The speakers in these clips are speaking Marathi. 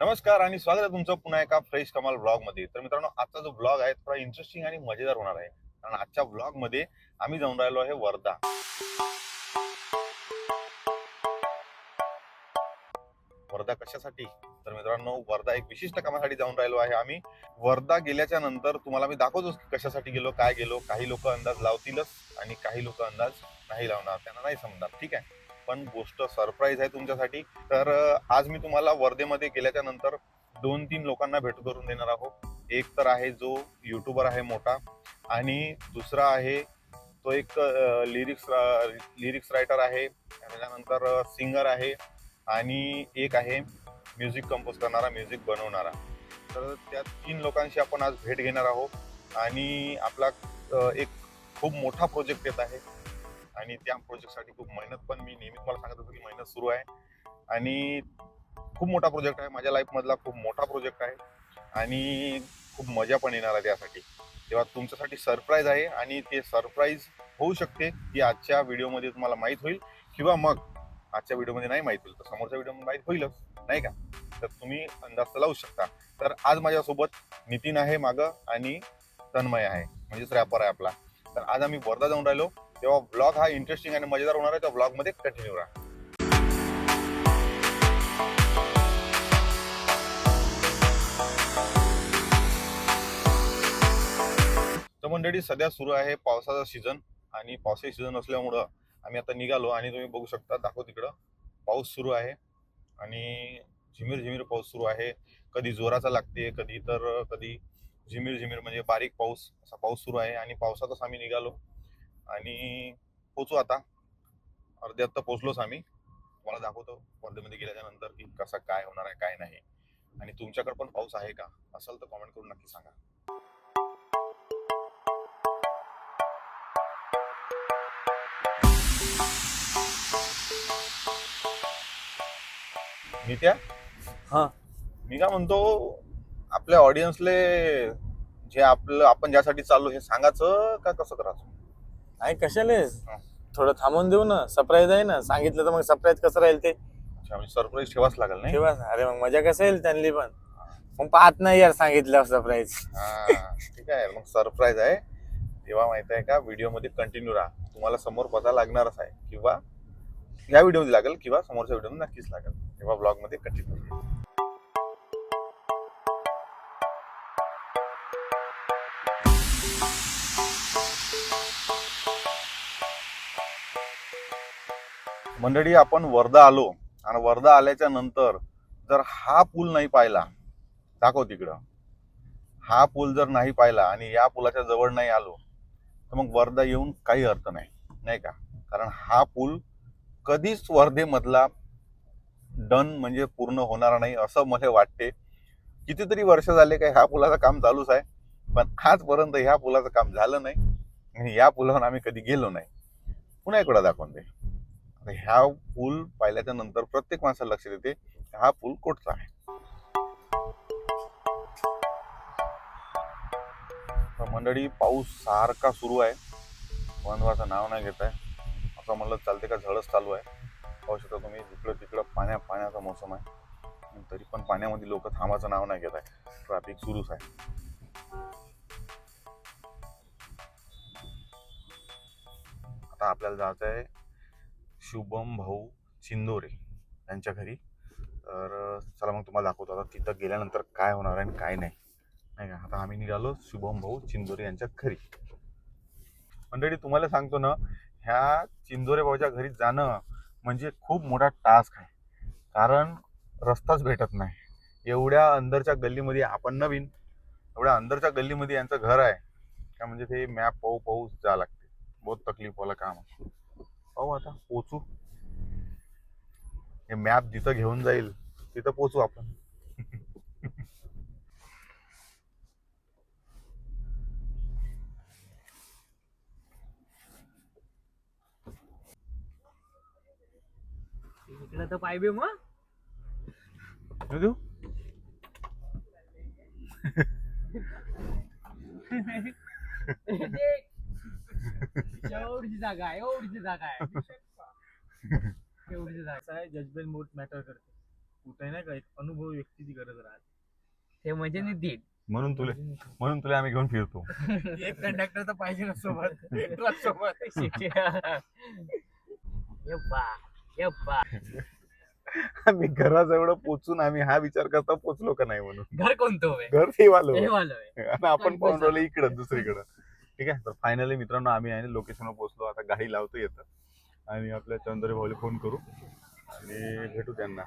नमस्कार आणि स्वागत आहे तुमचं पुन्हा एका फ्रेश कमाल ब्लॉगमध्ये. तर मित्रांनो आजचा जो ब्लॉग आहे थोडा इंटरेस्टिंग आणि मजेदार होणार आहे. कारण आजच्या ब्लॉगमध्ये आम्ही जाऊन राहिलो आहे वर्धा. वर्धा कशासाठी? तर मित्रांनो वर्धा एक विशिष्ट कामासाठी जाऊन राहिलो आहे आम्ही. वर्धा गेल्याच्यानंतर तुम्हाला मी दाखवतोच की कशासाठी गेलो काय गेलो. काही लोक अंदाज लावतीलच आणि काही लोक अंदाज नाही लावणार. त्यांना नाही समजणार. ठीक आहे? पण गोष्ट सरप्राईज आहे तुमच्यासाठी. तर आज मी तुम्हाला वर्धेमध्ये गेल्याच्यानंतर दोन तीन लोकांना भेट करून देणार आहोत. एक तर आहे जो युट्यूबर आहे मोठा आणि दुसरा आहे तो एक लिरिक्स लिरिक्स रायटर आहे. त्याच्यानंतर सिंगर आहे आणि एक आहे म्युझिक कंपोज करणारा म्युझिक बनवणारा. तर त्या तीन लोकांशी आपण आज भेट घेणार आहोत आणि आपला एक खूप मोठा प्रोजेक्ट येत आहे. आणि त्या प्रोजेक्टसाठी खूप मेहनत पण मी नेहमी तुम्हाला सांगत होतो की मेहनत सुरू आहे. आणि खूप मोठा प्रोजेक्ट आहे. माझ्या लाईफमधला खूप मोठा प्रोजेक्ट आहे. आणि खूप मजा पण येणार आहे त्यासाठी. तेव्हा तुमच्यासाठी सरप्राईज आहे आणि ते सरप्राईज होऊ शकते की आजच्या व्हिडिओमध्ये तुम्हाला माहीत होईल किंवा मग आजच्या व्हिडिओमध्ये नाही माहीत होईल. तर समोरच्या व्हिडिओमध्ये माहीत होईलच नाही का? तर तुम्ही अंदाज लावू शकता. तर आज माझ्यासोबत नितीन आहे मागं आणि तन्मय आहे. म्हणजेच रॅपर आहे आपला. तर आज आम्ही वर्धा जाऊन राहिलो. तेव्हा ब्लॉग हा इंटरेस्टिंग आणि मजेदार होणार आहे त्या ब्लॉगमध्ये कंटिन्यू राहा. तर मंडळी सध्या सुरू आहे पावसाचा सीझन आणि पावसाची सीझन असल्यामुळं आम्ही आता निघालो आणि तुम्ही बघू शकता दाखव तिकडं. पाऊस सुरू आहे आणि झिमीर झिमीर पाऊस सुरू आहे. कधी जोराचा लागते कधी तर कधी झिमीर झिमीर म्हणजे बारीक पाऊस असा पाऊस सुरू आहे आणि पावसातच आम्ही निघालो. आणि पोचू आता. अर्ध्यात तर पोचलोच आम्ही. तुम्हाला दाखवतो वर्धेमध्ये गेल्याच्यानंतर की कसा काय होणार आहे काय नाही. आणि तुमच्याकडे पण पाऊस आहे का? असेल तर कमेंट करून नक्की सांगा. नित्या? हा. मी काय म्हणतो आपल्या ऑडियन्सले जे आपलं आपण ज्यासाठी चाललो हे सांगायचं का कसं करायचं? नाही कशाले. थोडं थांबून देऊ ना. सरप्राईज आहे ना. सांगितलं तर मग सरप्राईज कसं राहील ते? अच्छा म्हणजे सरप्राईज ठेवाच लागेल नाही? ठेवा अरे मग मजा कसं येईल त्यांनी पण? मग पाहत नाही यार सांगितलं सरप्राईज हा, ठीक आहे. मग सरप्राईज आहे. तेव्हा माहीत आहे का व्हिडिओमध्ये कंटिन्यू राहा. तुम्हाला समोर पता लागणारच आहे. किंवा या व्हिडिओमध्ये लागेल किंवा समोरच्या व्हिडिओमध्ये नक्कीच लागेल. तेव्हा ब्लॉगमध्ये कंटिन्यू मंडळी आपण वर्धा आलो आणि वर्धा आल्याच्यानंतर जर हा पूल नाही पाहिला दाखव तिकडं. हा पूल जर नाही पाहिला आणि या पुलाच्या जवळ नाही आलो तर मग वर्धा येऊन काही अर्थ नाही नाही का? कारण हा पूल कधीच वर्धेमधला डन म्हणजे पूर्ण होणार नाही असं मला वाटते. कितीतरी वर्ष झाले काय ह्या पुलाचं काम चालूच आहे पण आजपर्यंत ह्या पुलाचं काम झालं नाही आणि या पुलावर आम्ही कधी गेलो नाही. पुन्हा इकडं दाखवून दे. ह्या पूल पाहिल्याच्या नंतर प्रत्येक माणसाला लक्षात येते हा पूल कोटचा आहे? तर मंडळी पाऊस सारखा सुरू आहे. बंद नाव नाही घेत आहे. असं म्हणलं चालते का? झळच चालू आहे. पाहू शकता तुम्ही इकडं तिकडं पाण्या पाण्याचा मोसम आहे. तरी पण पाण्यामध्ये लोक थांबाचं नाव नाही घेत आहे. ट्रॅफिक सुरूच आहे. आता आपल्याला जायचं आहे शुभम भाऊ चिंदोरे यांच्या घरी. तर चला मग तुम्हाला दाखवतो आता तिथं गेल्यानंतर काय होणार आहे आणि काय नाही. नाही का? आता आम्ही निघालो शुभम भाऊ चिंदोरे यांच्या घरी. मंडळी तुम्हाला सांगतो ना ह्या चिंदोरे भाऊच्या घरी जाणं म्हणजे खूप मोठा टास्क आहे. कारण रस्ताच भेटत नाही. एवढ्या अंदरच्या गल्लीमध्ये आपण नवीन एवढ्या अंदरच्या गल्लीमध्ये यांचं घर आहे. का म्हणजे ते मॅप पाहू पाहू जावं लागते. बहुत तकलीफ वाला काम आहे. पाहू आता पोचू. हे मॅप जिथं घेऊन जाईल तिथं पोचू आपण. इकडे तर पाहिजे मग. देऊ? एवढीची जागा आहे एवढीची जागा आहे. एवढीची जागा आहे. जजमेंट मूड मॅटर करते. कुठे नाही का एक अनुभवी व्यक्तीची गरज राहते. ते म्हणजे नितीन म्हणून तुला म्हणून तुला आम्ही घेऊन फिरतो. एक कंडक्टर तर पाहिजे ना सोबत. ट्रक सोबत. यप्पा यप्पा आम्ही घराजवळ पोचून आम्ही हा विचार करता पोचलो का नाही म्हणून? घर कोणतं घर ते वालो हे. आणि आपण पाहून राहिलो इकडं दुसरीकडं. ठीक आहे? तर फायनली मित्रांनो आम्ही आहे लोकेशनवर पोहोचलो. आता गाडी लावतो येतं. आणि आपल्या चंद्री भाऊला फोन करू. आणि भेटू त्यांना.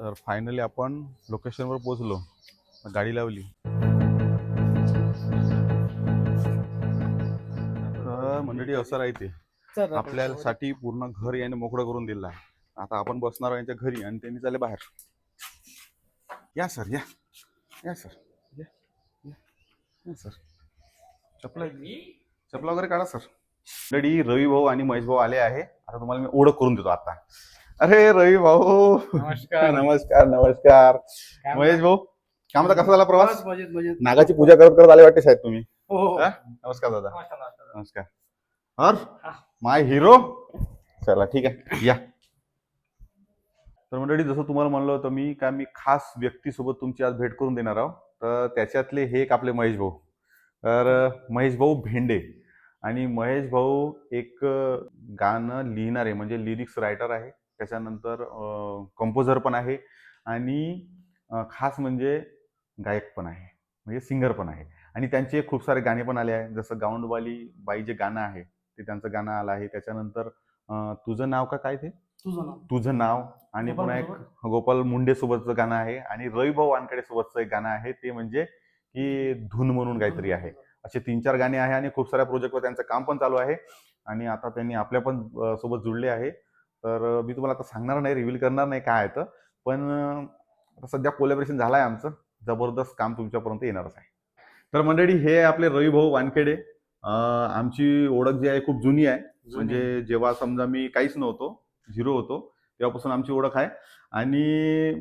तर फायनली आपण लोकेशनवर पोहोचलो. गाडी लावली. तर मंडळी असं राहते. आपल्यासाठी पूर्ण घर याने मोकळं करून दिलं. आहे आता आपण बसणार यांच्या घरी आणि त्यांनी चालले बाहेर. या सर या. या सर. या सर. चपला चपला वगैरे काढा सर. रेडी रवी भाऊ आणि महेश भाऊ आले आहे. आता तुम्हाला मी ओळख करून देतो आता. अरे रवी भाऊ. नमस्कार. नमस्कार नमस्कार. महेश भाऊ काय म्हणता? कसा झाला प्रवास? नागाची पूजा करत करत आले वाटते साहेब तुम्ही? हो हो? नमस्कार दादा. नमस्कार और माय हिरो चला ठीक आहे. या. तर मंडळी जसं तुम्हाला म्हणलं होतं मी का मी खास व्यक्तीसोबत तुमची आज भेट करून देणार आहोत. तर त्याच्यातले हे एक आपले महेश भाऊ. तर महेश भाऊ भेंडे आणि महेश भाऊ एक गाणं लिहिणारे म्हणजे लिरिक्स रायटर आहे. त्याच्यानंतर कंपोजर पण आहे आणि खास म्हणजे गायक पण आहे म्हणजे सिंगर पण आहे. आणि त्यांचे खूप सारे गाणे पण आले आहे जसं गाऊंडवाली बाई जे गाणं आहे ते त्यांचं गाणं आलं आहे. त्याच्यानंतर तुझं नाव का काय ते? तुझं नाव? तुझं नाव आणि गोपाल पुन्हा एक? गोपाल मुंडे सोबतचं गाणं आहे आणि रविभाऊ वानकडे सोबतचं एक गाणं आहे. ते म्हणजे की धून म्हणून काहीतरी आहे. असे तीन चार गाणे आहे आणि खूप साऱ्या प्रोजेक्टवर त्यांचं काम पण चालू आहे. आणि आता त्यांनी आपल्या पण सोबत जुळले आहे. तर मी तुम्हाला आता सांगणार नाही रिव्हील करणार नाही काय आहे तर. पण सध्या कोलॅबरेशन झालं आहे आमचं. जबरदस्त काम तुमच्यापर्यंत येणारच आहे. तर मंडळी हे आहे आपले रविभाऊ वानखेडे. अं, आमची ओळख जी आहे खूप जुनी आहे. म्हणजे जेव्हा समजा मी काहीच नव्हतो झिरो होतो तेव्हापासून आमची ओळख आहे. आणि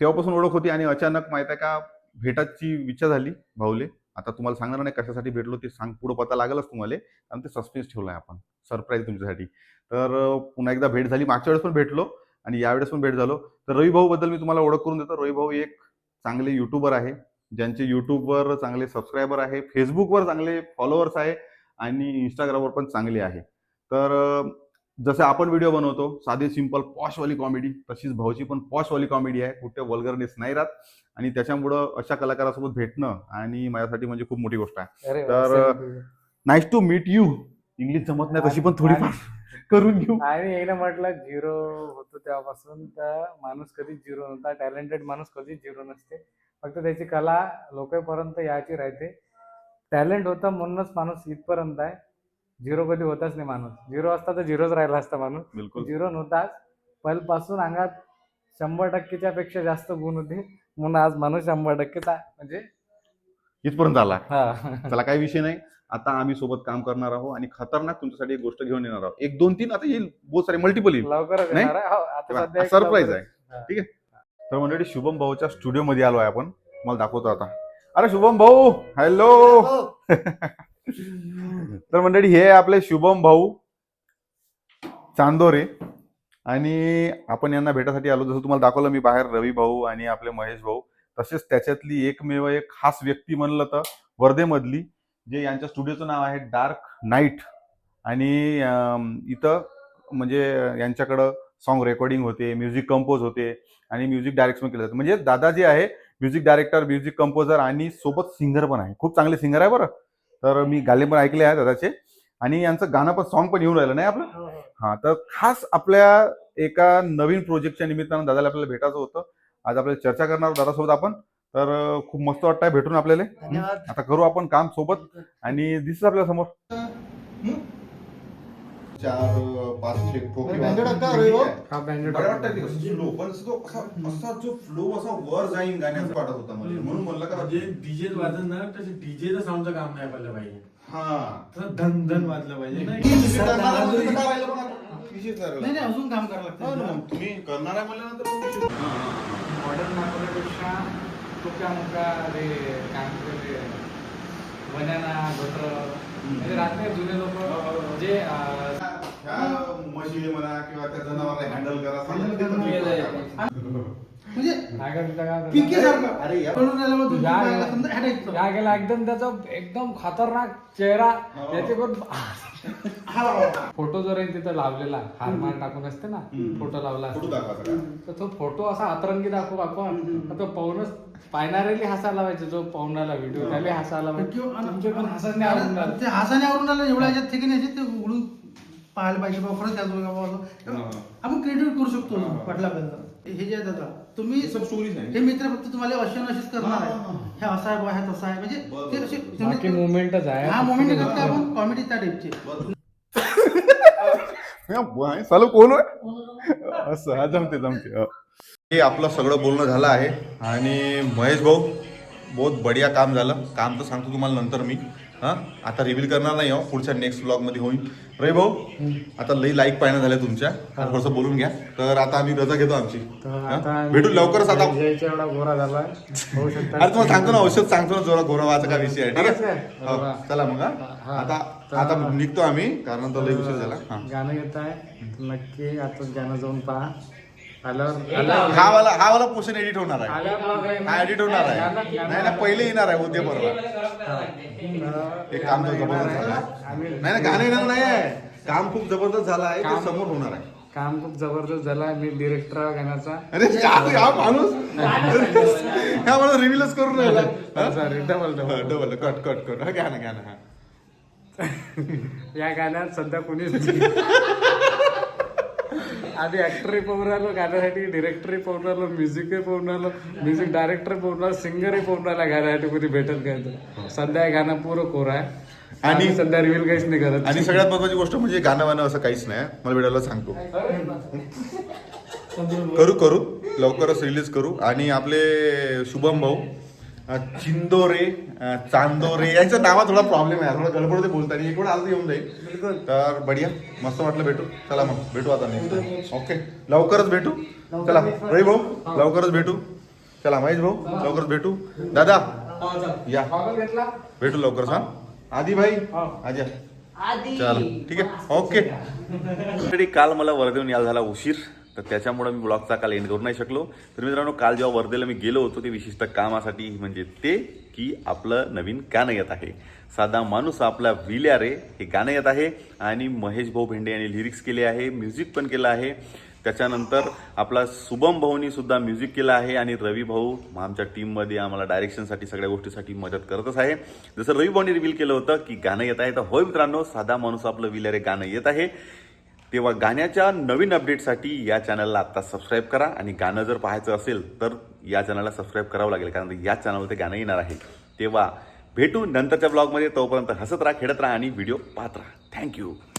तेव्हापासून ओळख होती आणि अचानक माहीत आहे का भेटाची इच्छा झाली भाऊले. आता तुम्हाला सांगणार नाही कशासाठी भेटलो ते सांग पुढं पता लागलच तुम्हाला. आणि ते सस्पेन्स ठेवलं आहे आपण. सरप्राईज तुमच्यासाठी. तर पुन्हा एकदा भेट झाली. मागच्या वेळेस पण भेटलो आणि यावेळेस पण भेट झालो. तर रवी भाऊ बद्दल मी तुम्हाला ओळख करून देतो. रवी भाऊ एक चांगले युट्यूबर आहे. ज्यांचे युट्यूबवर चांगले सबस्क्रायबर आहे. फेसबुकवर चांगले फॉलोअर्स आहे. आणि इंस्टाग्रामवर पण चांगले आहे. तर जसे आपण व्हिडिओ बनवतो साधी सिंपल पॉशवाली कॉमेडी तशीच भाऊची पण पॉशवाली कॉमेडी आहे. कुठे वल्गरनेस नाही राहत आणि त्याच्यामुळं अशा कलाकारासोबत भेटणं आणि माझ्यासाठी म्हणजे खूप मोठी गोष्ट आहे. तर. Nice to meet you English जमत नाही तशी पण थोडीफार करून घेऊ. आणि एकदा म्हटलं झिरो होतो तेव्हापासून तर माणूस कधीच झिरो नव्हता. टॅलेंटेड माणूस कधीच झिरो नसते. फक्त त्याची कला लोकांपर्यंत यायची राहते. टॅलेंट होतं म्हणूनच माणूस इथपर्यंत आहे. झिरो कधी होताच नाही माणूस. झिरो असता तर झिरोच राहिला असता माणूस. बिलकुल. झिरो नव्हताच. पहिल्यापासून अंगात शंभर टक्केच्या पेक्षा जास्त गुण होते. म्हणून आज माणूस शंभर टक्केचा म्हणजे इथपर्यंत आला. हा. चला काही विषय नाही. आता आम्ही सोबत काम करणार आहोत आणि खतरनाक तुमच्यासाठी एक गोष्ट घेऊन येणार आहोत. एक दोन तीन आता येईल. बहुत सारे मल्टिपल येईल. लवकरच नाही? येणार आहे. हो, आता सध्या एक सरप्राईज लवकरच- आहे. हा. ठीक आहे? तर मंडळी शुभम भाऊच्या स्टुडिओ मध्ये आलो आहे आपण. तुम्हाला दाखवतो आता. अरे शुभम भाऊ! हॅलो तर मंडळी हे आपले शुभम भाऊ चांदोरे. आणि आपण यांना भेटासाठी आलो. जसं तुम्हाला दाखवलं मी बाहेर रवी भाऊ आणि आपले महेश भाऊ. तसेच त्याच्यातली एकमेव एक खास व्यक्ती म्हणलं तर वर्धेमधली जे यांच्या स्टुडिओचं नाव आहे डार्क नाईट. आणि इथं म्हणजे यांच्याकडं सॉन्ग रेकॉर्डिंग होते म्युझिक कंपोज होते आणि म्युझिक डायरेक्शन केलं जातं. म्हणजे दादा जे आहे म्युझिक डायरेक्टर म्युझिक कंपोजर आणि सोबत सिंगर पण आहे. खूप चांगले सिंगर आहे बरं. तर मी गाणे पण ऐकले आहे दादाचे. आणि यांचं गाणं पण सॉन्ग पण येऊन राहिलं नाही आपलं? हो, हो. हा तर खास आपल्या एका नवीन प्रोजेक्टच्या निमित्तानं दादाला आपल्याला भेटायचं होतं. आज आपल्याला चर्चा करणार आहोत दादासोबत आपण. तर खूप मस्त वाटतंय भेटून आपल्याला. आता करू आपण काम सोबत. आणि दिसत आपल्यासमोर चार पाच बरं, बँजो टाका, रवी भाऊ. हा. बँजो बरं वाटतं टाकतो. ते कसं स्लो पण असं तो असा असा जो फ्लो असा वर जाईन गाण्याचा वाटत होता मला म्हणून म्हणलं का म्हणजे डीजे वाजत ना त्याचे डीजेचं साऊंडचं काम नाही पडलं पाहिजे. हा. तर धन धन वाजलं पाहिजे. नाही. नाही, अजून काम करावं हो लागतं मग तुम्ही करणार आहे म्हणल्यानंतर मॉडर्न दाखवण्यापेक्षा तुका मुका रे काय म्हणते बनाना धोतर म्हणजे राहते जुने लोक जे म्हशीले म्हणा किंवा त्या हँडल करा ते. म्हणजे? पिके सारखं अरे या- पळून समजा गेला एकदम त्याचा एकदम खतरनाक चेहरा त्याचे पण हा फोटो जो राहील तिथं लावलेला हार मार टाकून असते ना फोटो लावला फोटो असते. तर तो फोटो असा अतरंगी दाखवू आपण. तर तो पाहूनच पाहणाऱ्याला हसायला लावायचे जो पाहुणाला व्हिडिओ त्याला हसायला किंवा- तुमचे पण राहिले. ते हासाने आवरून राहिलं एवढ्या ठिकाणी ते उघडून पाहायला पाहिजे बाबा खरंच त्याच बाबा. हा. आपण क्रेडिट करू शकतो हा, हा. पाटलापर्यंत हे जे आहे दादा तुम्ही हे सब stories आहे. हे मित्र फक्त तुम्हाला असे असेच करणार हा, आहे हा, हा. हे असं आहे बा हे तसं आहे म्हणजे ते. असे मुवमेंटच आहे हा मोमेंट करतो आपण कॉमेडी त्या टाईपचे चालू कोण आहे असं हा जमते जमते हे आपलं सगळं बोलणं झालं आहे आणि महेश भाऊ बहुत बढिया काम झालं काम तर सांगतो तुम्हाला नंतर मी हा? आता रिव्हील करणार नाही हो पुढच्या नेक्स्ट ब्लॉगमध्ये होईल. रे भाऊ आता लई लाईक पाहणं झाल्या तुमच्या. थोडंसं बोलून घ्या. तर आता आम्ही रजा घेतो आमची. हा? भेटू लवकरच आता. एवढा गोरा झाला. होऊ शकता. अरे तुम्हाला सांगतो ना औषध सांगतो ना जोरा गोरा व्हायचा काय विषय आहे. ठीक आहे? हो. चला मग हा? आता आता निघतो आम्ही कारण तो लई उशीर झाला. हा. गाणं येत आहे नक्की आता गाणं जाऊन पहा. हा वाला हा वाला पोर्शन एडिट होणार आहे? हा एडिट होणार आहे. गाणं- गाणं- नाही ना पहिले येणार आहे उद्या परवा. तर एक काम तर गाणं जबरदस्त येणार झालं. नाही ना गाणं येणार नाही. आहे काम खूप जबरदस्त झालं आहे ते समोर होणार आहे. काम खूप जबरदस्त झाला मी डिरेक्टर आहे गाण्याचा. अरे हा माणूस हा मला रिव्हिलच करून राहिला. Sorry double double double cut cut cut हा घ्या ना हा. या गाण्यात सध्या कोणीच नाही. आधी ऍक्टरही पाहून राहिलो गाण्यासाठी डिरेक्टरही पाहून राहिलो म्युझिकही पाहून राहिलो म्युझिक डायरेक्टर पाहून राहिलो सिंगरही पाहून राहिला गाण्यासाठी कोणी भेटत काय तर सध्या हे गाणं पुरं कोर आहे. आणि- सध्या रिव्हील काहीच नाही करत. आणि सगळ्यात महत्वाची गोष्ट म्हणजे गाणं वाणं असं काहीच नाही मला भेटायला सांगतो. करू करू. लवकरच रिलीज करू. आणि आपले शुभम भाऊ चिंदोरे चांदोरे यांच्या नावात थोडा प्रॉब्लेम आहे. थोडा गडबड ते बोलताना. एक वेळ आज येऊन जाईल. तर बढिया. मस्त वाटलं भेटू चला मग भेटू आता नेक्स्ट ओके लवकरच भेटू. चला. रवी भाऊ? लवकरच भेटू. चला महेश भाऊ लवकरच भेटू. दादा? या. भेटू लवकरच हा? आधी भाई? हो. आजा चला. ठीक आहे. ओके काल मला वर्धेहून यायला झाला उशीर. तर त्याच्यामुळे मी ब्लॉगचा काल एंड करू नाही शकलो. तर मित्रांनो काल जेव्हा वर्धेला मी गेलो होतो ते विशिष्ट कामासाठी म्हणजे ते की आपलं नवीन गाणं येत आहे. साधा माणूस आपला विल्या रे हे गाणं येत आहे. आणि महेश भाऊ भेंडे यांनी लिरिक्स केले आहे म्युझिक पण केलं आहे. त्याच्यानंतर आपला शुभम भाऊनी सुद्धा म्युझिक केलं आहे. आणि रवी भाऊ आमच्या टीममध्ये आम्हाला डायरेक्शनसाठी सगळ्या गोष्टीसाठी मदत करतच आहे. जसं रवी भाऊनी रिव्हील केलं होतं की गाणं येत आहे. तर होय मित्रांनो साधा माणूस आपलं विल्या रे गाणं येत आहे. तेव्हा गाण्याच्या नवीन अपडेटसाठी या चॅनलला आत्ता सबस्क्राईब करा. आणि गाणं जर पाहायचं असेल तर या चॅनलला सबस्क्राईब करावं लागेल कारण या चॅनलवर ते गाणं येणार आहे. तेव्हा भेटू नंतरच्या ब्लॉगमध्ये तोपर्यंत हसत राहा खेळत राहा आणि व्हिडिओ पाहत राहा. थँक्यू